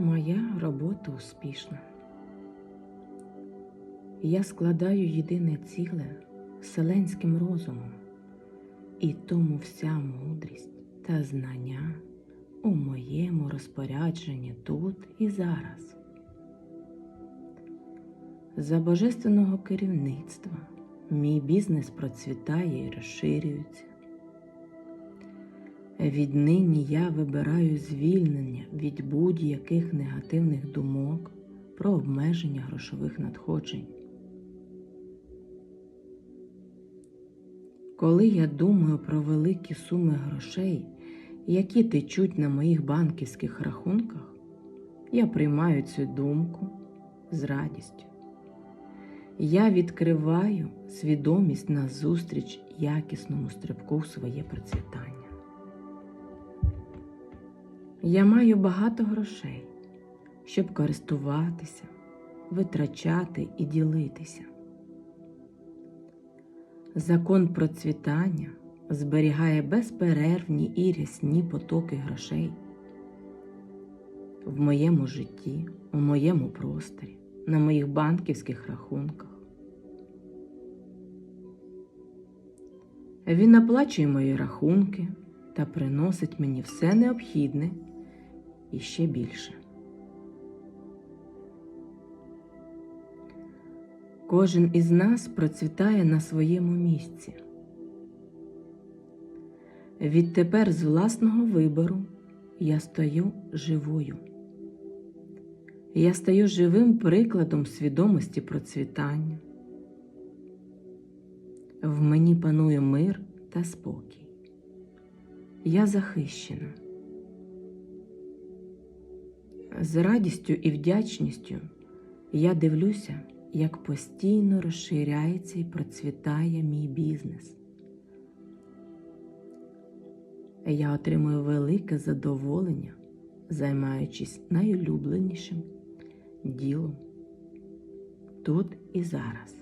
Моя робота успішна. Я складаю єдине ціле вселенським розумом, і тому вся мудрість та знання у моєму розпорядженні тут і зараз. За божественного керівництва мій бізнес процвітає і розширюється. Віднині я вибираю звільнення від будь-яких негативних думок про обмеження грошових надходжень. Коли я думаю про великі суми грошей, які течуть на моїх банківських рахунках, я приймаю цю думку з радістю. Я відкриваю свідомість на зустріч якісному стрибку в своє процвітання. Я маю багато грошей, щоб користуватися, витрачати і ділитися. Закон процвітання зберігає безперервні і рясні потоки грошей в моєму житті, у моєму просторі, на моїх банківських рахунках. Він оплачує мої рахунки та приносить мені все необхідне і ще більше. Кожен із нас процвітає на своєму місці. Відтепер з власного вибору я стаю живою. Я стаю живим прикладом свідомості процвітання. В мені панує мир та спокій. Я захищена. З радістю і вдячністю я дивлюся, як постійно розширяється і процвітає мій бізнес. Я отримую велике задоволення, займаючись найулюбленішим ділом тут і зараз.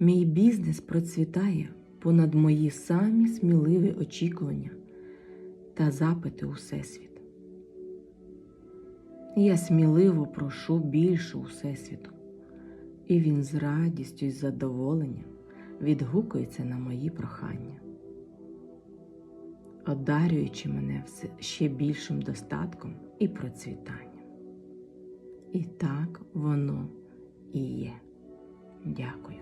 Мій бізнес процвітає понад мої самі сміливі очікування та запити у Всесвіт. Я сміливо прошу більше у Всесвіту, і він з радістю і задоволенням відгукується на мої прохання, одарюючи мене все ще більшим достатком і процвітанням. І так воно і є. Дякую.